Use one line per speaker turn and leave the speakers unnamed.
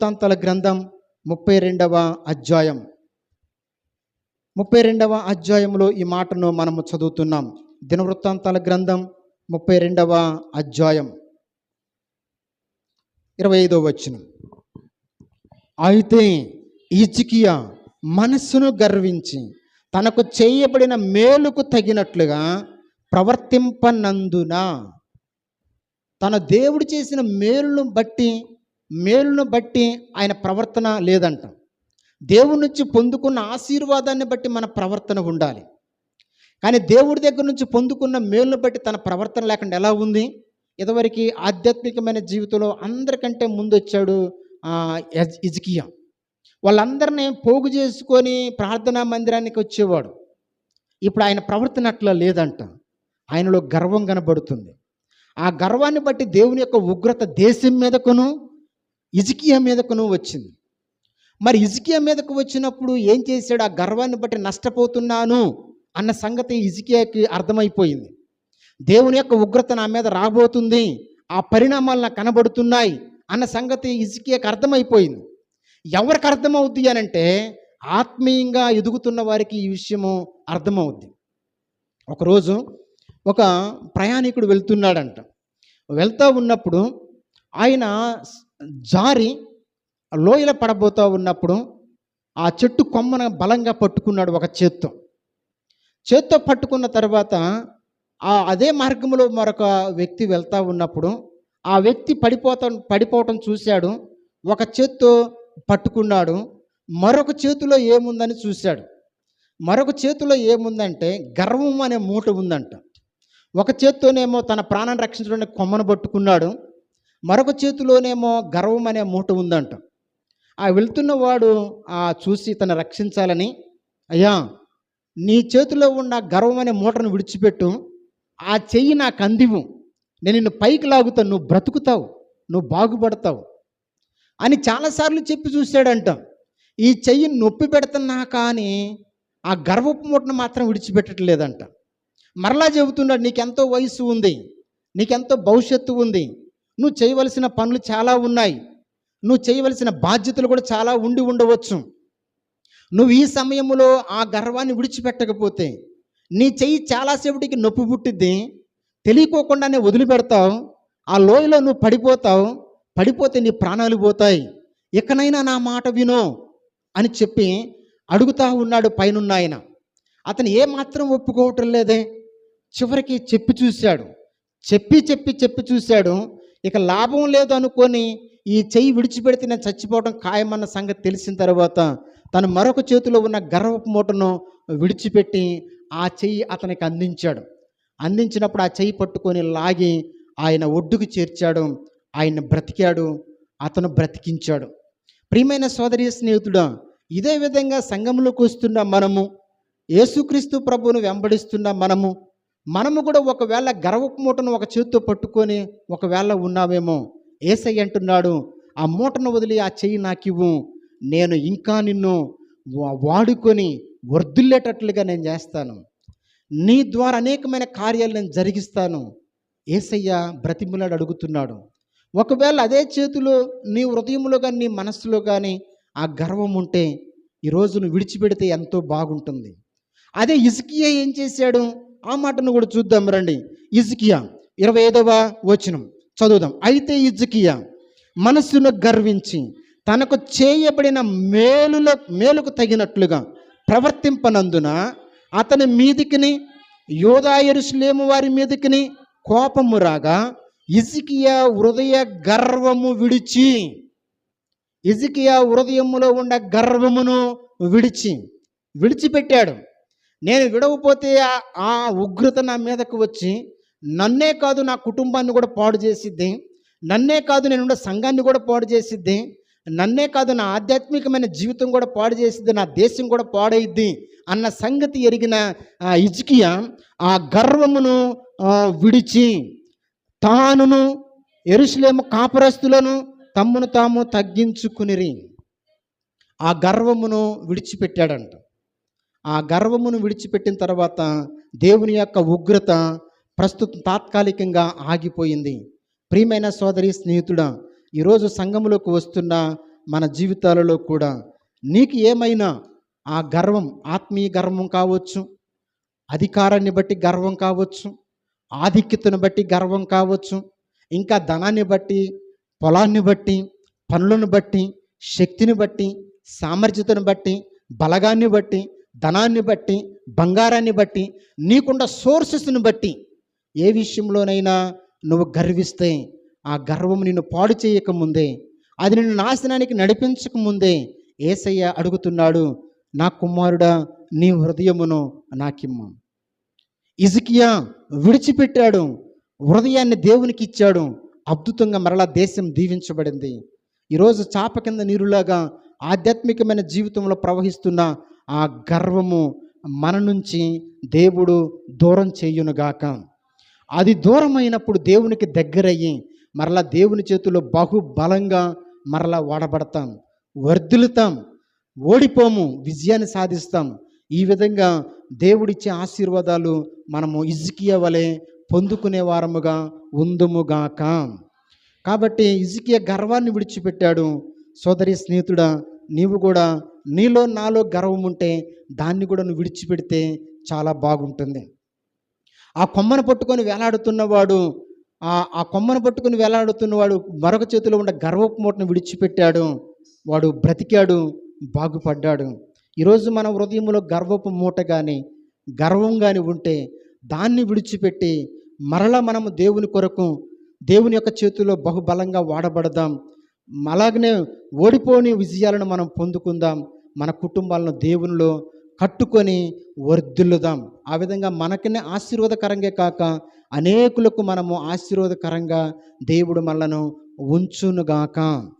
వృత్తాంతాల గ్రంథం ముప్పై రెండవ అధ్యాయం. ముప్పై రెండవ అధ్యాయంలో ఈ మాటను మనము చదువుతున్నాం. దినవృత్తాంతాల గ్రంథం ముప్పై రెండవ అధ్యాయం. ఇరవై ఐదో వచనం. అయితే ఇజికియా మనస్సును గర్వించి తనకు చేయబడిన మేలుకు తగినట్లుగా ప్రవర్తింపనందున తన దేవుడు చేసిన మేలును బట్టి మేలును బట్టి ఆయన ప్రవర్తన లేదంట. దేవుడి నుంచి పొందుకున్న ఆశీర్వాదాన్ని బట్టి మన ప్రవర్తన ఉండాలి. కానీ దేవుడి దగ్గర నుంచి పొందుకున్న మేలును బట్టి తన ప్రవర్తన లేకుండా ఎలా ఉంది? ఇదివరకు ఆధ్యాత్మికమైన జీవితంలో అందరికంటే ముందు వచ్చాడు ఆ, ఇజ్కియా వాళ్ళందరినీ పోగు చేసుకొని ప్రార్థనా మందిరానికి వచ్చేవాడు. ఇప్పుడు ఆయన ప్రవర్తన అట్లా లేదంట. ఆయనలో గర్వం కనబడుతుంది. ఆ గర్వాన్ని బట్టి దేవుని యొక్క ఉగ్రత దేశం మీదకును ఇజికియా నువ్వు వచ్చింది. మరి ఇజికియా మీదకు వచ్చినప్పుడు ఏం చేశాడు? ఆ గర్వాన్ని బట్టి నష్టపోతున్నాను అన్న సంగతి ఇజికియాకి అర్థమైపోయింది. దేవుని యొక్క ఉగ్రత నా మీద రాబోతుంది ఆ పరిణామాలు నాకు కనబడుతున్నాయి అన్న సంగతి ఇజికియాకి అర్థమైపోయింది. ఎవరికి అర్థమవుద్ది అని అంటే ఆత్మీయంగా ఎదుగుతున్న వారికి ఈ విషయము అర్థమవుద్ది. ఒకరోజు ఒక ప్రయాణికుడు వెళ్తున్నాడంట. వెళ్తూ ఉన్నప్పుడు ఆయన జారి లోయల పడబోతూ ఉన్నప్పుడు ఆ చెట్టు కొమ్మన బలంగా పట్టుకున్నాడు ఒక చేత్తో. చేత్తో పట్టుకున్న తర్వాత ఆ అదే మార్గంలో మరొక వ్యక్తి వెళ్తూ ఉన్నప్పుడు ఆ వ్యక్తి పడిపోతాం పడిపోవటం చూశాడు. ఒక చేత్తో పట్టుకున్నాడు. మరొక చేతిలో ఏముందని చూశాడు. మరొక చేతిలో ఏముందంటే గర్వం అనే మూట ఉందంట. ఒక చేత్తోనేమో తన ప్రాణాన్ని రక్షించడానికి కొమ్మను పట్టుకున్నాడు. మరొక చేతిలోనేమో గర్వం అనే మూట ఉందంట. ఆ వెళ్తున్నవాడు ఆ చూసి తను రక్షించాలని అయ్యా నీ చేతిలో ఉన్న గర్వం అనే మూటను విడిచిపెట్టు. ఆ చెయ్యి నాకు అందివు నేను నిన్ను పైకి లాగుతాను నువ్వు బ్రతుకుతావు. నువ్వు బాగుపడతావు. అని చాలాసార్లు చెప్పి చూశాడంట. ఈ చెయ్యి నొప్పి పెడుతున్నా కానీ ఆ గర్వపు మూటను మాత్రం విడిచిపెట్టట్లేదంట. మరలా చెబుతున్నాడు నీకెంతో వయసు ఉంది. నీకెంతో భవిష్యత్తు ఉంది. నువ్వు చేయవలసిన పనులు చాలా ఉన్నాయి. నువ్వు చేయవలసిన బాధ్యతలు కూడా చాలా ఉండి ఉండవచ్చు. నువ్వు ఈ సమయంలో ఆ గర్వాన్ని విడిచిపెట్టకపోతే నీ చెయ్యి చాలాసేపటికి నొప్పి పుట్టిద్ది. తెలియకోకుండానే వదిలిపెడతావు. ఆ లోయలో నువ్వు పడిపోతావు. పడిపోతే నీ ప్రాణాలు పోతాయి. ఇకనైనా నా మాట విను అని చెప్పి అడుగుతా ఉన్నాడు పైనున్న ఆయన అతను ఏమాత్రం ఒప్పుకోవటం లేదే. చివరికి చెప్పి చూశాడు. చెప్పి చెప్పి చెప్పి చూశాడు. ఇక లాభం లేదు అనుకొని ఈ చెయ్యి విడిచిపెడితే నేను చచ్చిపోవడం ఖాయమన్న సంగతి తెలిసిన తర్వాత తను మరొక చేతిలో ఉన్న గర్వపు మూటను విడిచిపెట్టి ఆ చెయ్యి అతనికి అందించాడు. అందించినప్పుడు ఆ చెయ్యి పట్టుకొని లాగి ఆయన ఒడ్డుకు చేర్చాడు. ఆయన బ్రతికాడు. అతను బ్రతికించాడు. ప్రియమైన సోదరి స్నేహితుడా ఇదే విధంగా సంఘంలోకి వస్తున్న మనము యేసుక్రీస్తు ప్రభువును వెంబడిస్తున్న మనము మనము కూడా ఒకవేళ గర్వపు మూటను ఒక చేతితో పట్టుకొని ఒకవేళ ఉన్నామేమో ఏసై అంటున్నాడు ఆ మూటను వదిలి ఆ చెయ్యి నాకివ్వు నేను ఇంకా నిన్ను వాడుకొని వర్ధిల్లేటట్లుగా నేను చేస్తాను. నీ ద్వారా అనేకమైన కార్యాలు నేను జరిగిస్తాను. ఏసయ్య బ్రతిములాడు అడుగుతున్నాడు. ఒకవేళ అదే చేతిలో నీ హృదయంలో కానీ నీ మనస్సులో కానీ ఆ గర్వం ఉంటే ఈరోజు నువ్వు విడిచిపెడితే ఎంతో బాగుంటుంది. అదే ఇసుకియా ఏం చేశాడు? ఆ మాటను కూడా చూద్దాం రండి. ఇజ్కియా ఇరవై ఐదవ వచనం. చదువుదాం. అయితే ఇజ్కియా మనస్సును గర్వించి తనకు చేయబడిన మేలుల మేలుకు తగినట్లుగా ప్రవర్తింపనందున అతని మీదికిని యోధా వారి మీదికిని కోపము రాగా ఇజికియా హృదయ గర్వము విడిచి ఇజికియా హృదయములో ఉన్న గర్వమును విడిచి విడిచిపెట్టాడు. నేను విడవపోతే ఆ- ఉగ్రత నా మీదకు వచ్చి నన్నే కాదు నా కుటుంబాన్ని కూడా పాడు చేసిద్ది. నన్నే కాదు నేను సంఘాన్ని కూడా పాడు చేసిద్ది. నన్నే కాదు నా ఆధ్యాత్మికమైన జీవితం కూడా పాడు చేసిద్ది. నా దేశం కూడా పాడైద్ది అన్న సంగతి ఎరిగిన ఆ ఇజ్కియా ఆ గర్వమును విడిచి తానును ఎరుసలేము కాపరస్తులను తమ్మును తాము తగ్గించుకునిరి. ఆ గర్వమును విడిచిపెట్టాడంట. ఆ గర్వమును విడిచిపెట్టిన తర్వాత దేవుని యొక్క ఉగ్రత ప్రస్తుతం తాత్కాలికంగా ఆగిపోయింది. ప్రియమైన సోదరి స్నేహితుడా ఈరోజు సంఘములోకి వస్తున్న మన జీవితాలలో కూడా నీకు ఏమైనా ఆ గర్వం ఆత్మీయ గర్వం కావచ్చు అధికారాన్ని బట్టి గర్వం కావచ్చు ఆధిక్యతను బట్టి గర్వం కావచ్చు ఇంకా ధనాన్ని బట్టి పొలాన్ని బట్టి పనులను బట్టి శక్తిని బట్టి సామర్థ్యతను బట్టి బలగాన్ని బట్టి ధనాన్ని బట్టి బంగారాన్ని బట్టి నీకున్న సోర్సెస్ని బట్టి ఏ విషయంలోనైనా నువ్వు గర్విస్తే ఆ గర్వం నిన్ను పాడు చేయకముందే అది నిన్ను నాశనానికి నడిపించకముందే ఏసయ్య అడుగుతున్నాడు నా కుమారుడా నీ హృదయమును నాకిమ్మ. ఇజుకియా విడిచిపెట్టాడు హృదయాన్ని దేవునికి ఇచ్చాడు అద్భుతంగా మరలా దేశం దీవించబడింది. ఈరోజు చాప కింద నీరులాగా ఆధ్యాత్మికమైన జీవితంలో ప్రవహిస్తున్న ఆ గర్వము మన నుంచి దేవుడు దూరం చేయునుగాక. అది దూరమైనప్పుడు దేవునికి దగ్గరయ్యి మరలా దేవుని చేతిలో బహుబలంగా మరలా వాడబడతాం. వర్ధిల్లుతాం. ఓడిపోము. విజయాన్ని సాధిస్తాం. ఈ విధంగా దేవుడిచ్చే ఆశీర్వాదాలు మనము ఇజ్కియా వలె పొందుకునే వారముగా ఉందుముగాక. కాబట్టి ఇజికియ గర్వాన్ని విడిచిపెట్టాడు. సోదరి స్నేహితుడా నీవు కూడా నీలో నాలో గర్వం ఉంటే దాన్ని కూడా నువ్వు విడిచిపెడితే చాలా బాగుంటుంది. ఆ కొమ్మను పట్టుకొని వేలాడుతున్నవాడు ఆ కొమ్మను పట్టుకొని వేలాడుతున్నవాడు మరొక చేతిలో ఉన్న గర్వపు మూటను విడిచిపెట్టాడు. వాడు బ్రతికాడు బాగుపడ్డాడు. ఈరోజు మన హృదయంలో గర్వపు మూట కానీ గర్వం కానీ ఉంటే దాన్ని విడిచిపెట్టి మరలా మనము దేవుని కొరకు దేవుని యొక్క చేతిలో బహుబలంగా వాడబడదాం. అలాగనే ఓడిపోని విజయాలను మనం పొందుకుందాం. మన కుటుంబాలను దేవునిలో కట్టుకొని వర్ధిల్లుదాం. ఆ విధంగా మనకనే ఆశీర్వాదకరంగా కాక అనేకులకు మనము ఆశీర్వాదకరంగా దేవుడు మనలను ఉంచునుగాక.